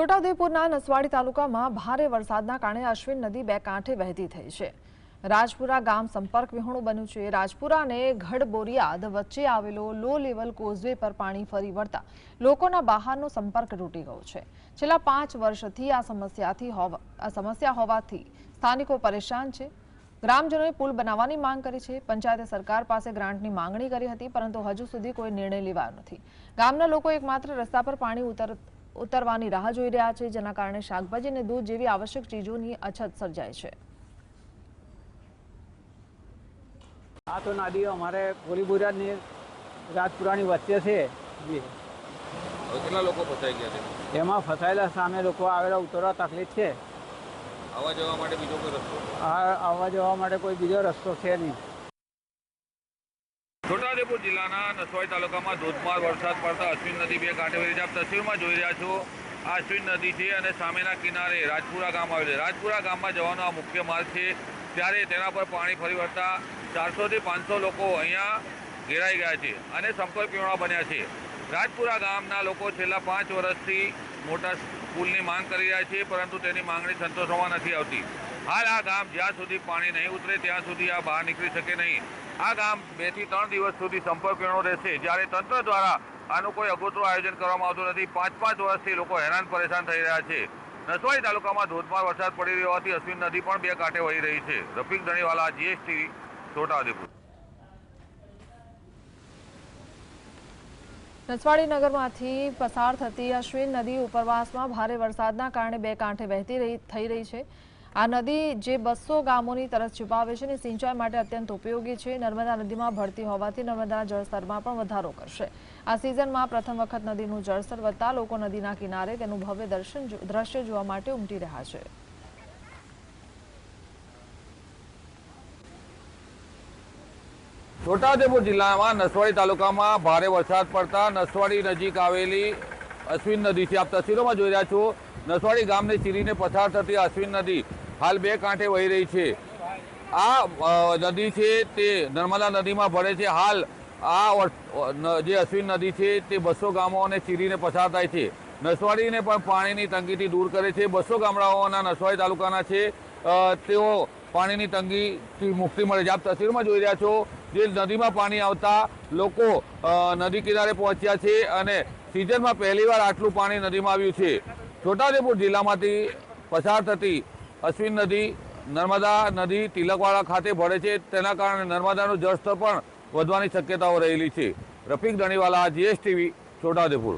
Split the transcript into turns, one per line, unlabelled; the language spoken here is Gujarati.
છોટાઉદેપુરના નસવાડી તાલુકામાં ભારે વરસાદના કારણે અશ્વિન નદી બે કાંઠે વહેતી થઈ છે. રાજપુરા ગામ સંપર્ક વિહોણું બન્યું છે. રાજપુરા અને ગઢબોરિયાદ વચ્ચે આવેલો લો લેવલ કોઝવે પર પાણી ફરી વળતા લોકોના બહારનો સંપર્ક તૂટી ગયો છે. છેલ્લા પાંચ વર્ષથી આ સમસ્યાથી આ સમસ્યા હોવાથી સ્થાનિકો પરેશાન છે. ગ્રામજનોએ પુલ બનાવવાની માંગ કરી છે. પંચાયતે સરકાર પાસે ગ્રાન્ટની માંગણી કરી હતી, પરંતુ હજુ સુધી કોઈ નિર્ણય લેવાયો નથી. ગામના લોકો એકમાત્ર રસ્તા પર પાણી ઉતર ઉતરવાની રાહ જોઈ રહ્યા છે જેના કારણે શાકભાજી અને દૂધ જેવી આવશ્યક ચીજોની અછત સર્જાય છે.
આ તો નાદી અમારે કોલીબુરાની રાજપુરાની વચ્ચે છે.
કેટલા લોકો ફસાઈ ગયા છે?
એમાં ફસાયેલા સામે લોકો આવેલા ઉતરવા તકલીફ છે.
આવવા જવા માટે બીજો કોઈ રસ્તો?
આવવા જવા માટે કોઈ બીજો રસ્તો છે નહીં.
છોટાઉદેપુર જિલ્લાના નસવાડી તાલુકામાં ધોધમાર વરસાદ પડતા અશ્વિન નદી બે કાંઠે વહી આપ તસવીરમાં જોઈ રહ્યા છો, આ અશ્વિન નદી છે અને સામેના કિનારે રાજપુરા ગામ આવેલું છે. રાજપુરા ગામમાં જવાનો આ મુખ્ય માર્ગ છે. ત્યારે તેના પર પાણી ફરી વળતા ચારસોથી પાંચસો લોકો અહીંયા ઘેરાઈ ગયા છે અને સંપર્ક પીવડા બન્યા છે. રાજપુરા ગામના લોકો છેલ્લા પાંચ વર્ષથી મોટા પુલની માંગ કરી રહ્યા છીએ, પરંતુ તેની માંગણી સંતોષવામાં નથી આવતી. હાલ આ ગામ જ્યાં સુધી પાણી નહીં ઉતરે, ત્યાં સુધી આ બહાર નીકળી શકે નહીં. આ ગામ બેથી ત્રણ દિવસ સુધી સંપર્ક વિહોણો રહેશે. જ્યારે તંત્ર દ્વારા આનું કોઈ અગોતરું આયોજન કરવામાં આવતું નથી, પાંચ પાંચ વર્ષથી લોકો હેરાન પરેશાન થઈ રહ્યા છે. નસવાડી તાલુકામાં ધોધમાર વરસાદ પડી રહ્યો હોવાથી અશ્વિન નદી પણ બે કાંઠે વહી રહી છે. રફીક ધણીવાલા, જીએસટીવી છોટાઉદેપુર
નસવાડી નગરમાંથી પસાર થતી અશ્વિન નદી ઉપરવાસમાં ભારે વરસાદના કારણે બે કાંઠે વહેતી રહી થઈ રહી છે. આ નદી જે બસો ગામોની તરસ છુપાવે છે અને સિંચાઈ માટે અત્યંત ઉપયોગી છે. નર્મદા નદીમાં ભળતી હોવાથી નર્મદા જળસ્તરમાં પણ વધારો કરશે. આ સિઝનમાં પ્રથમ વખત નદીનું જળસ્તર વધતા લોકો નદીના કિનારે તેનું ભવ્ય દર્શન દ્રશ્ય જોવા માટે ઉમટી રહ્યા છે.
છોટાઉદેપુર જિલ્લામાં નસવાડી તાલુકામાં ભારે વરસાદ પડતા નસવાડી નજીક આવેલી અશ્વિન નદી છે. આપ તસવીરોમાં જોઈ રહ્યા છો, નસવાડી ગામને ચીરીને પસાર થતી અશ્વિન નદી હાલ બે કાંઠે વહી રહી છે. આ નદી છે તે નર્મદા નદીમાં ભળે છે. હાલ આ જે અશ્વિન નદી છે તે બસો ગામોને ચીરીને પસાર થાય છે. નસવાડીને પણ પાણીની તંગીથી દૂર કરે છે. બસો ગામડાઓના નસવાડી તાલુકાના છે. તેઓ પાણીની તંગીથી મુક્તિ મળે છે. આપ તસવીરમાં જોઈ રહ્યા છો, જે નદીમાં પાણી આવતા લોકો નદી કિનારે પહોંચ્યા છે અને સિઝનમાં પહેલીવાર આટલું પાણી નદીમાં આવ્યું છે. છોટાઉદેપુર જિલ્લામાંથી પસાર થતી અશ્વિન નદી, નર્મદા નદી તિલકવાડા ખાતે ભળે છે. તેના કારણે નર્મદાનું જળસ્તર પણ વધવાની શક્યતાઓ રહેલી છે. રફીક ધણીવાલા, જીએસટીવી, છોટાઉદેપુર.